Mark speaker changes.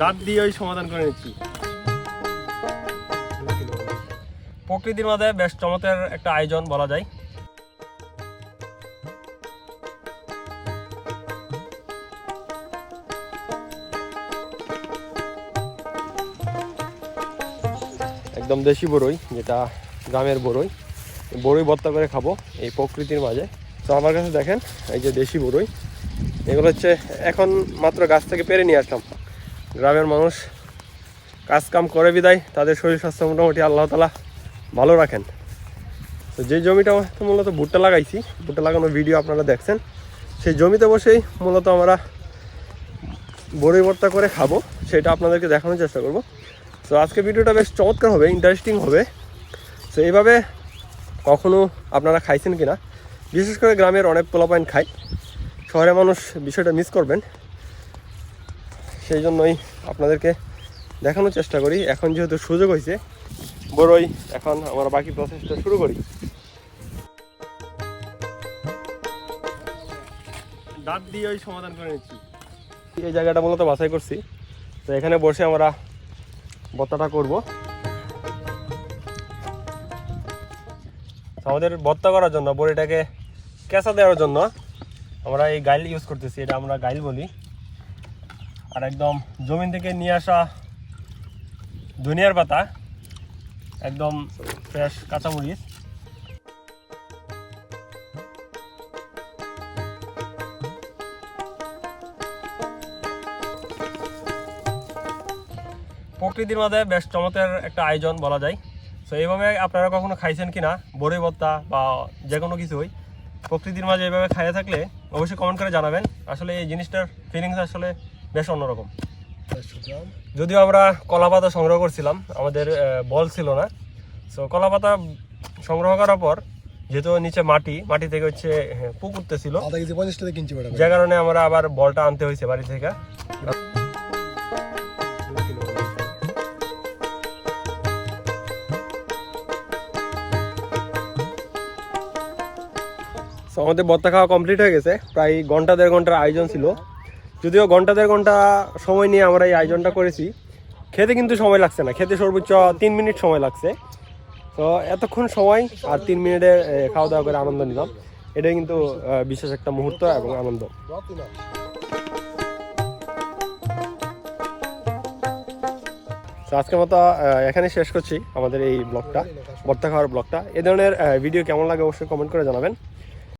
Speaker 1: দাঁত দিয়ে ওই সমাধান করে নিচ্ছি। প্রকৃতির মাঝে বেশ চমৎকার একটা আয়োজন বলা যায়। একদম দেশি বড়ই যেটা গ্রামের বড়ই বড়ই ভর্তা করে খাব এই প্রকৃতির মাঝে। তো আমার কাছে দেখেন, এই যে দেশি বড়ই এগুলো হচ্ছে এখন মাত্র গাছ থেকে পেরে নিয়ে আসলাম। গ্রামের মানুষ কাজ কাম করে বিদায়, তাদের শরীর স্বাস্থ্য মোটামুটি আল্লাহ তালা ভালো রাখেন। তো যে জমিটা মূলত ভুট্টা লাগাইছি, ভুট্টা লাগানোর ভিডিও আপনারা দেখছেন। সেই জমিতে বসেই মূলত আমরা বড়ি ভর্তা করে খাব, সেটা আপনাদেরকে দেখানোর চেষ্টা করব। তো আজকে ভিডিওটা বেশ চমৎকার হবে ইন্টারেস্টিং হবে। তো এইভাবে কখনো আপনারা খাইছেন কিনা? বিশেষ করে গ্রামের অনেক পোলাপাইন খায়, শহরের মানুষ বিষয়টা মিস করবেন। সেই জন্যই আপনাদেরকে দেখানোর চেষ্টা করি। এখন যেহেতু সুযোগ হয়েছে বড়ই এখন আমরা বাকি প্রসেসটা শুরু করি। দাঁত দিয়ে ওই সমাধান করে নিচ্ছি। এই জায়গাটা মূলত বাছাই করছি। তো এখানে বসে আমরা ভর্তাটা করব। তো আমাদের ভর্তা করার জন্য বড়িটাকে কেঁচা দেওয়ার জন্য আমরা এই গাইল ইউজ করতেছি। এটা আমরা গাইল বলি। আর একদম জমিন থেকে নিয়ে আসা ধনিয়ার পাতা, একদম ফ্রেশ কাঁচামরিচ। প্রকৃতির মাঝে বেশ চমৎকার একটা আয়োজন বলা যায়। তো এইভাবে আপনারা কখনো খাইছেন কিনা? বড়ি ভর্তা বা যে কোনো কিছুই। প্রকৃতির মাঝে এইভাবে খাইয়ে থাকলে অবশ্যই কমেন্ট করে জানাবেন। আসলে এই জিনিসটার ফিলিংস আসলে বেশ অন্যরকম। যদিও আমরা কলা পাতা সংগ্রহ করছিলাম আমাদের বল ছিল না। সো কলা পাতা সংগ্রহ করার পর যেহেতু নিচে মাটি মাটি থেকে হচ্ছে পুকুরতে ছিল যে কারণে আমরা আবার বলটা আনতে হয়েছে বাড়ি থেকে। আমাদের বত্তা খাওয়া কমপ্লিট হয়ে গেছে। প্রায় ঘণ্টা দেড় ঘণ্টার আয়োজন ছিল। যদিও ঘণ্টা দেড় ঘণ্টা সময় নিয়ে আমরা এই আয়োজনটা করেছি, খেতে কিন্তু সময় লাগছে না, খেতে সর্বোচ্চ তিন মিনিট সময় লাগছে। তো এতক্ষণ সময় আর তিন মিনিটে খাওয়া দাওয়া করে আনন্দ নিলাম। এটাই কিন্তু বিশেষ একটা মুহূর্ত এবং আনন্দ। আজকের মতো এখানে শেষ করছি আমাদের এই ব্লগটা ভর্তা খাওয়ার ব্লগটা। এ ধরনের ভিডিও কেমন লাগে অবশ্যই কমেন্ট করে জানাবেন।